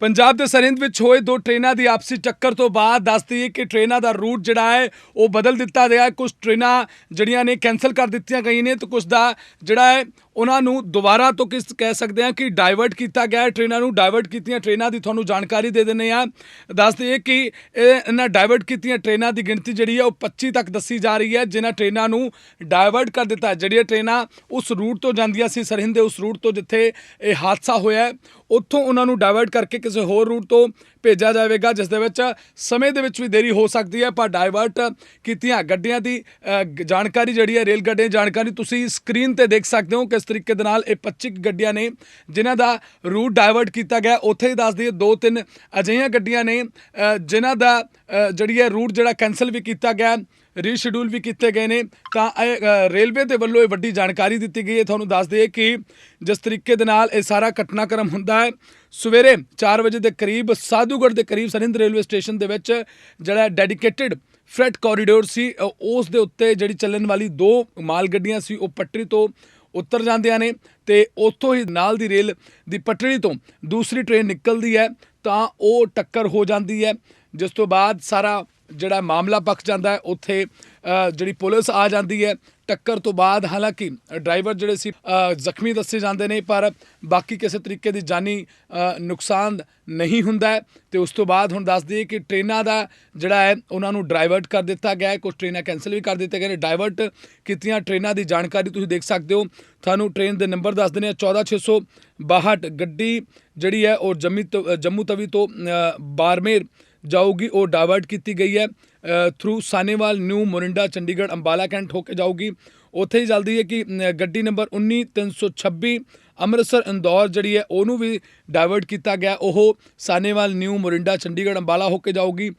ਪੰਜਾਬ ਦੇ ਸਰਹਿੰਦ ਵਿੱਚ ਹੋਏ ਦੋ ਟ੍ਰੇਨਾਂ ਦੀ ਆਪਸੀ ਟੱਕਰ ਤੋਂ ਬਾਅਦ ਦੱਸਦੀ ਹੈ ਕਿ ਟ੍ਰੇਨਾਂ ਦਾ ਰੂਟ ਜਿਹੜਾ ਹੈ, ਉਹ ਬਦਲ ਦਿੱਤਾ ਗਿਆ ਹੈ। ਕੁਝ ਟ੍ਰੇਨਾਂ ਜਿਹੜੀਆਂ ਨੇ ਕੈਨਸਲ ਕਰ ਦਿੱਤੀਆਂ ਗਈਆਂ ਨੇ ਤੇ ਕੁਝ ਦਾ ਜਿਹੜਾ ਹੈ ਉਹਨਾਂ ਨੂੰ ਦੁਬਾਰਾ ਤੋਂ ਕਿਸ ਕਹਿ ਸਕਦੇ ਹਾਂ ਕਿ ਡਾਇਵਰਟ ਕੀਤਾ ਗਿਆ ਟ੍ਰੇਨਾਂ ਨੂੰ ਡਾਇਵਰਟ ਕੀਤੀਆਂ ਟ੍ਰੇਨਾਂ ਦੀ ਤੁਹਾਨੂੰ ਜਾਣਕਾਰੀ ਦੇ ਦਿੰਦੇ ਆ ਦੱਸ ਹੈ ਕਿ ਇਹਨਾਂ ਡਾਇਵਰਟ ਕੀਤੀਆਂ ਟ੍ਰੇਨਾਂ ਦੀ ਗਿਣਤੀ ਜਿਹੜੀ ਹੈ ਉਹ 25 ਤੱਕ ਦੱਸੀ ਜਾ ਰਹੀ ਹੈ, ਜਿਨ੍ਹਾਂ ਟ੍ਰੇਨਾਂ ਨੂੰ ਡਾਇਵਰਟ ਕਰ ਦਿੱਤਾ। ਜਿਹੜੀਆਂ ਟ੍ਰੇਨਾਂ ਉਸ ਰੂਟ ਤੋਂ ਜਾਂਦੀਆਂ ਸੀ, ਸਰਹਿੰਦ ਦੇ ਉਸ ਰੂਟ ਤੋਂ ਜਿੱਥੇ ਇਹ ਹਾਦਸਾ ਹੋਇਆ ਉੱਥੋਂ ਉਹਨਾਂ ਨੂੰ ਡਾਇਵਰਟ ਕਰਕੇ ਕਿਸੇ ਹੋਰ ਰੂਟ ਤੋਂ ਭੇਜਿਆ ਜਾਵੇਗਾ, ਜਿਸ ਦੇ ਵਿੱਚ ਸਮੇਂ ਦੇ ਵਿੱਚ ਵੀ ਦੇਰੀ ਹੋ ਸਕਦੀ ਹੈ, ਪਰ ਡਾਇਵਰਟ ਕੀਤੀਆਂ ਗੱਡੀਆਂ ਦੀ ਜਾਣਕਾਰੀ ਜਿਹੜੀ ਹੈ ਰੇਲ ਗੱਡੀਆਂ ਦੀ ਜਾਣਕਾਰੀ ਤੁਸੀਂ ਸਕਰੀਨ ਤੇ ਦੇਖ ਸਕਦੇ ਹੋ, ਕਿਸ ਤਰੀਕੇ ਦੇ ਨਾਲ ਇਹ 25 ਗੱਡੀਆਂ ਨੇ ਜਿਨ੍ਹਾਂ ਦਾ ਰੂਟ ਡਾਇਵਰਟ ਕੀਤਾ ਗਿਆ। ਉੱਥੇ ਹੀ ਦੱਸ ਦਈਏ, ਦੋ ਤਿੰਨ ਅਜਿਹੀਆਂ ਗੱਡੀਆਂ ਨੇ ਜਿਨ੍ਹਾਂ ਦਾ ਜਿਹੜੀ ਹੈ ਰੂਟ ਜਿਹੜਾ ਕੈਨਸਲ ਵੀ ਕੀਤਾ ਗਿਆ ਰੀਸ਼ਡਿਊਲ ਵੀ ਕੀਤੇ ਗਏ ਨੇ। ਤਾਂ ਇਹ ਰੇਲਵੇ ਦੇ ਵੱਲੋਂ ਇਹ ਵੱਡੀ ਜਾਣਕਾਰੀ ਦਿੱਤੀ ਗਈ ਹੈ। ਤੁਹਾਨੂੰ ਦੱਸ ਦਈਏ ਕਿ ਜਿਸ ਤਰੀਕੇ ਦੇ ਨਾਲ ਇਹ ਸਾਰਾ ਘਟਨਾਕ੍ਰਮ ਹੁੰਦਾ ਹੈ, ਸਵੇਰੇ 4 ਵਜੇ ਦੇ ਕਰੀਬ ਸਾਧੂਗੜ੍ਹ ਦੇ ਕਰੀਬ ਸਰਹਿੰਦ ਰੇਲਵੇ ਸਟੇਸ਼ਨ ਦੇ ਵਿੱਚ ਜਿਹੜਾ ਡੈਡੀਕੇਟਿਡ ਫਰੈਟ ਕੋਰੀਡੋਰ ਸੀ ਉਸ ਦੇ ਉੱਤੇ ਜਿਹੜੀ ਚੱਲਣ ਵਾਲੀ ਦੋ ਮਾਲ ਗੱਡੀਆਂ ਸੀ, ਉਹ ਪਟਰੀ ਤੋਂ ਉਤਰ ਜਾਂਦੀਆਂ ਨੇ ਤੇ ਉੱਥੋਂ ਹੀ ਨਾਲ ਦੀ ਰੇਲ ਦੀ ਪਟੜੀ ਤੋਂ ਦੂਸਰੀ ਟ੍ਰੇਨ ਨਿਕਲਦੀ ਹੈ, ਤਾਂ ਉਹ ਟੱਕਰ ਹੋ ਜਾਂਦੀ ਹੈ। ਜਿਸ ਤੋਂ ਬਾਅਦ ਸਾਰਾ ਜਿਹੜਾ ਮਾਮਲਾ ਪੱਕ ਜਾਂਦਾ ਹੈ, ਉੱਥੇ ਜਿਹੜੀ ਪੁਲਿਸ ਆ ਜਾਂਦੀ ਹੈ, ਟੱਕਰ ਤੋਂ ਬਾਅਦ ਹਾਲਾਂਕਿ ਡਰਾਈਵਰ ਜਿਹੜੇ ਸੀ ਜ਼ਖਮੀ ਦੱਸੇ ਜਾਂਦੇ ਨੇ, ਪਰ ਬਾਕੀ ਕਿਸੇ ਤਰੀਕੇ ਦੀ ਜਾਨੀ ਨੁਕਸਾਨ ਨਹੀਂ ਹੁੰਦਾ ਹੈ। ਤੇ ਉਸ ਤੋਂ ਬਾਅਦ ਹੁਣ ਦੱਸ ਦਈਏ ਕਿ ਟ੍ਰੇਨਾਂ ਦਾ ਜਿਹੜਾ ਹੈ, ਉਹਨਾਂ ਨੂੰ ਡਰਾਈਵਰਟ ਕਰ ਦਿੱਤਾ ਗਿਆ ਹੈ। ਕੁਝ ਟ੍ਰੇਨਾਂ ਕੈਨਸਲ ਵੀ ਕਰ ਦਿੱਤੇ ਗਏ ਨੇ। ਡਾਇਵਰਟ ਕੀਤੀਆਂ ਟ੍ਰੇਨਾਂ ਦੀ ਜਾਣਕਾਰੀ ਤੁਸੀਂ ਦੇਖ ਸਕਦੇ ਹੋ। ਤੁਹਾਨੂੰ ਟ੍ਰੇਨ ਦੇ ਨੰਬਰ ਦੱਸ ਦਿੰਦੇ ਆ 14662 ਗੱਡੀ ਜਿਹੜੀ ਹੈ, ਉਹ ਜੰਮੀ ਤੋਂ- ਜੰਮੂ ਤਵੀ ਤੋਂ ਬਾਰਮੇਰ ਜਾਊਗੀ। ਉਹ ਡਾਇਵਰਟ ਕੀਤੀ ਗਈ ਹੈ। Through Sahnewal new Morinda Chandigarh Ambala cantt ਹੋ ਕੇ ਜਾਊਗੀ। ਉੱਥੇ ਹੀ ਜਲਦੀ ਹੈ ਕਿ ਗੱਡੀ ਨੰਬਰ 19326 ਅੰਮ੍ਰਿਤਸਰ ਇੰਦੌਰ ਜਿਹੜੀ ਹੈ ਉਹਨੂੰ ਵੀ ਡਾਇਵਰਟ ਕੀਤਾ ਗਿਆ। ਉਹ ਸਾਨੇਵਾਲ ਨਿਊ ਮੋਰਿੰਡਾ ਚੰਡੀਗੜ੍ਹ ਅੰਬਾਲਾ ਹੋ ਕੇ ਜਾਊਗੀ।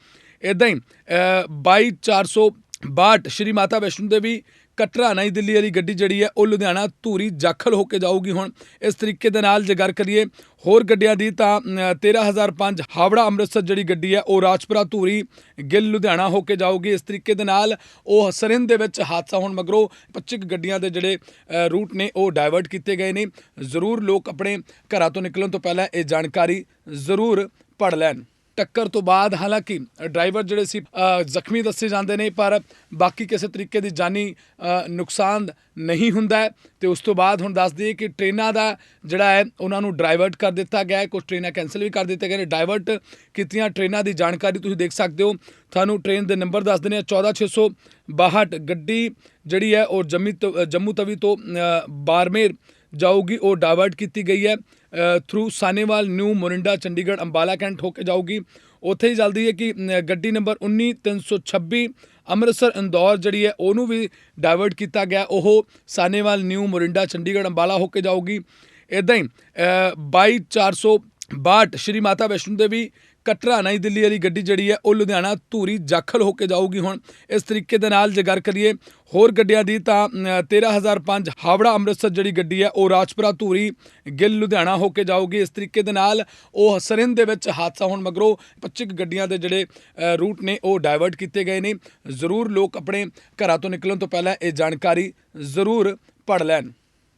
ਇਦਾਂ ਹੀ ਅ, 22462 ਸ਼੍ਰੀ ਮਾਤਾ ਵੈਸ਼ਨੋ ਦੇਵੀ ਕਟਰਾ ਨਈ ਦਿੱਲੀ ਵਾਲੀ ਗੱਡੀ ਜਿਹੜੀ ਹੈ ਉਹ ਲੁਧਿਆਣਾ ਧੂਰੀ ਜਾਖਲ ਹੋ ਕੇ ਜਾਊਗੀ ਹੁਣ। ਇਸ ਤਰੀਕੇ ਦੇ ਨਾਲ ਜੇ ਗੱਲ ਕਰੀਏ ਹੋਰ ਗੱਡੀਆਂ ਦੀ ਤਾਂ ਅ, 13005 ਹਾਵੜਾ ਅੰਮ੍ਰਿਤਸਰ ਜਿਹੜੀ ਗੱਡੀ ਹੈ ਉਹ ਰਾਜਪੁਰਾ ਧੂਰੀ ਗਿੱਲ ਲੁਧਿਆਣਾ ਹੋ ਕੇ ਜਾਊਗੀ। ਇਸ ਤਰੀਕੇ ਦੇ ਨਾਲ ਉਹ ਸਰਿੰਦ ਦੇ ਵਿੱਚ ਹਾਦਸਾ ਹੋਣ ਮਗਰੋਂ 25 ਗੱਡੀਆਂ ਦੇ ਜਿਹੜੇ ਰੂਟ ਨੇ ਉਹ ਡਾਇਵਰਟ ਕੀਤੇ ਗਏ ਨੇ। ਜ਼ਰੂਰ ਲੋਕ ਆਪਣੇ ਘਰਾਂ ਤੋਂ ਨਿਕਲਣ ਤੋਂ ਪਹਿਲਾਂ ਇਹ ਜਾਣਕਾਰੀ ਜ਼ਰੂਰ ਪੜ੍ਹ ਲੈਣ। ਟੱਕਰ ਤੋਂ ਬਾਅਦ ਹਾਲਾਂਕਿ ਡਰਾਈਵਰ ਜਿਹੜੇ ਸੀ ਜ਼ਖਮੀ ਦੱਸੇ ਜਾਂਦੇ ਨੇ, ਪਰ ਬਾਕੀ ਕਿਸੇ ਤਰੀਕੇ ਦੀ ਜਾਨੀ ਨੁਕਸਾਨ ਨਹੀਂ ਹੁੰਦਾ ਹੈ। ਤੇ ਉਸ ਤੋਂ ਬਾਅਦ ਹੁਣ ਦੱਸ ਦਈਏ ਕਿ ਟ੍ਰੇਨਾਂ ਦਾ ਜਿਹੜਾ ਹੈ, ਉਹਨਾਂ ਨੂੰ ਡਰਾਈਵਰਟ ਕਰ ਦਿੱਤਾ ਗਿਆ ਹੈ। ਕੁਝ ਟ੍ਰੇਨਾਂ ਕੈਨਸਲ ਵੀ ਕਰ ਦਿੱਤੀਆਂ ਗਏ ਨੇ। ਡਾਇਵਰਟ ਕੀਤੀਆਂ ਟ੍ਰੇਨਾਂ ਦੀ ਜਾਣਕਾਰੀ ਤੁਸੀਂ ਦੇਖ ਸਕਦੇ ਹੋ। ਤੁਹਾਨੂੰ ਟ੍ਰੇਨ ਦੇ ਨੰਬਰ ਦੱਸ ਦਿੰਦੇ ਆ 14662 ਗੱਡੀ ਜਿਹੜੀ ਹੈ, ਉਹ ਜੰਮੀ ਤੋਂ- ਜੰਮੂ ਤਵੀ ਤੋਂ ਬਾਰਮੇਰ ਜਾਊਗੀ। ਉਹ ਡਾਇਵਰਟ ਕੀਤੀ ਗਈ ਹੈ। Through Sahnewal new Morinda Chandigarh Ambala cantt ਹੋ ਕੇ ਜਾਊਗੀ। ਉੱਥੇ ਹੀ ਜਲਦੀ ਹੈ ਕਿ ਗੱਡੀ ਨੰਬਰ 19326 ਅੰਮ੍ਰਿਤਸਰ ਇੰਦੌਰ ਜਿਹੜੀ ਹੈ ਉਹਨੂੰ ਵੀ ਡਾਇਵਰਟ ਕੀਤਾ ਗਿਆ। ਉਹ ਸਾਨੇਵਾਲ ਨਿਊ ਮੋਰਿੰਡਾ ਚੰਡੀਗੜ੍ਹ ਅੰਬਾਲਾ ਹੋ ਕੇ ਜਾਊਗੀ। ਇਦਾਂ ਹੀ ਅ, 22462 ਸ਼੍ਰੀ ਮਾਤਾ ਵੈਸ਼ਨੋ ਦੇਵੀ ਕਟਰਾ ਨਈ ਦਿੱਲੀ ਵਾਲੀ ਗੱਡੀ ਜਿਹੜੀ ਹੈ ਉਹ ਲੁਧਿਆਣਾ ਧੂਰੀ ਜਾਖਲ ਹੋ ਕੇ ਜਾਊਗੀ ਹੁਣ। ਇਸ ਤਰੀਕੇ ਦੇ ਨਾਲ ਜੇ ਗੱਲ ਕਰੀਏ ਹੋਰ ਗੱਡੀਆਂ ਦੀ ਤਾਂ ਅ, 13005 ਹਾਵੜਾ ਅੰਮ੍ਰਿਤਸਰ ਜਿਹੜੀ ਗੱਡੀ ਹੈ ਉਹ ਰਾਜਪੁਰਾ ਧੂਰੀ ਗਿੱਲ ਲੁਧਿਆਣਾ ਹੋ ਕੇ ਜਾਊਗੀ। ਇਸ ਤਰੀਕੇ ਦੇ ਨਾਲ ਉਹ ਸਰਹਿੰਦ ਦੇ ਵਿੱਚ ਹਾਦਸਾ ਹੋਣ ਮਗਰੋਂ 25 ਗੱਡੀਆਂ ਦੇ ਜਿਹੜੇ ਰੂਟ ਨੇ ਉਹ ਡਾਇਵਰਟ ਕੀਤੇ ਗਏ ਨੇ। ਜ਼ਰੂਰ ਲੋਕ ਆਪਣੇ ਘਰਾਂ ਤੋਂ ਨਿਕਲਣ ਤੋਂ ਪਹਿਲਾਂ ਇਹ ਜਾਣਕਾਰੀ ਜ਼ਰੂਰ ਪੜ੍ਹ ਲੈਣ।